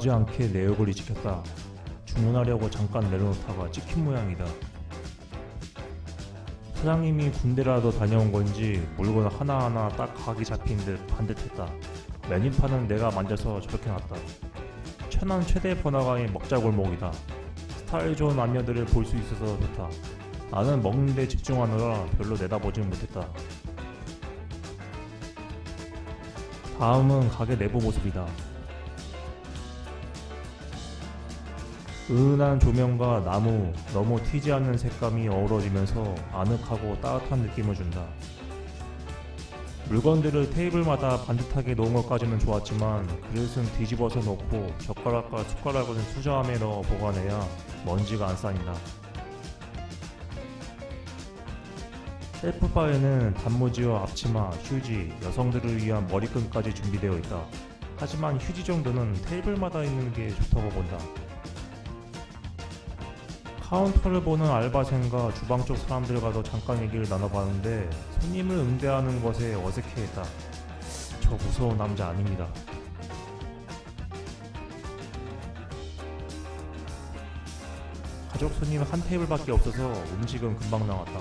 의도하지 않게 내역을 지켰다. 주문하려고 잠깐 내려놓다가 찍힌 모양이다. 사장님이 군대라도 다녀온 건지 물건 하나하나 딱 각이 잡힌 듯 반듯했다. 메뉴판은 내가 만져서 저렇게 놨다. 천안 최대 번화가인 먹자골목이다. 스타일 좋은 남녀들을 볼 수 있어서 좋다. 나는 먹는 데 집중하느라 별로 내다보진 못했다. 다음은 가게 내부 모습이다. 은은한 조명과 나무, 너무 튀지 않는 색감이 어우러지면서 아늑하고 따뜻한 느낌을 준다. 물건들을 테이블마다 반듯하게 놓은 것까지는 좋았지만 그릇은 뒤집어서 놓고 젓가락과 숟가락은 수저함에 넣어 보관해야 먼지가 안 쌓인다. 셀프바에는 단무지와 앞치마, 휴지, 여성들을 위한 머리끈까지 준비되어 있다. 하지만 휴지 정도는 테이블마다 있는 게 좋다고 본다. 카운터를 보는 알바생과 주방 쪽 사람들과 도 잠깐 얘기를 나눠봤는데 손님을 응대하는 것에 어색해했다. 저 무서운 남자 아닙니다. 가족 손님 한 테이블밖에 없어서 음식은 금방 나왔다.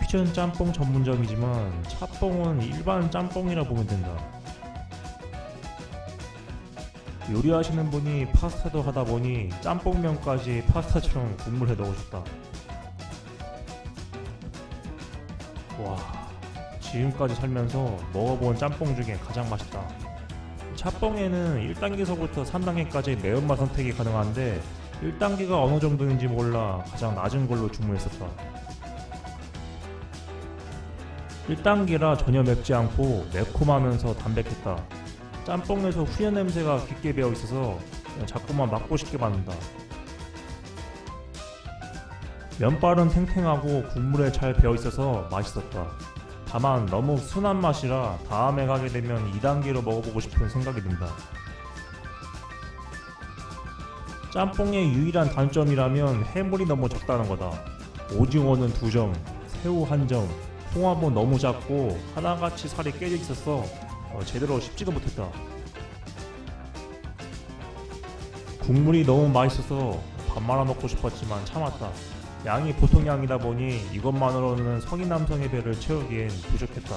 퓨전 짬뽕 전문점이지만 찹뽕은 일반 짬뽕이라 보면 된다. 요리하시는 분이 파스타도 하다 보니 짬뽕면까지 파스타처럼 국물에 넣으셨다. 와, 지금까지 살면서 먹어본 짬뽕 중에 가장 맛있다. 찹뽕에는 1단계서부터 3단계까지 매운맛 선택이 가능한데 1단계가 어느 정도인지 몰라 가장 낮은 걸로 주문했었다. 1단계라 전혀 맵지 않고 매콤하면서 담백했다. 짬뽕에서 후연 냄새가 깊게 배어 있어서 자꾸만 맡고 싶게 만든다. 면발은 탱탱하고 국물에 잘 배어 있어서 맛있었다. 다만 너무 순한 맛이라 다음에 가게 되면 2단계로 먹어보고 싶은 생각이 든다. 짬뽕의 유일한 단점이라면 해물이 너무 적다는 거다. 오징어는 2점, 새우 1점, 홍합은 너무 작고 하나같이 살이 깨져 있어서 어, 제대로 씹지도 못했다. 국물이 너무 맛있어서 밥 말아 먹고 싶었지만 참았다. 양이 보통 양이다 보니 이것만으로는 성인 남성의 배를 채우기엔 부족했다.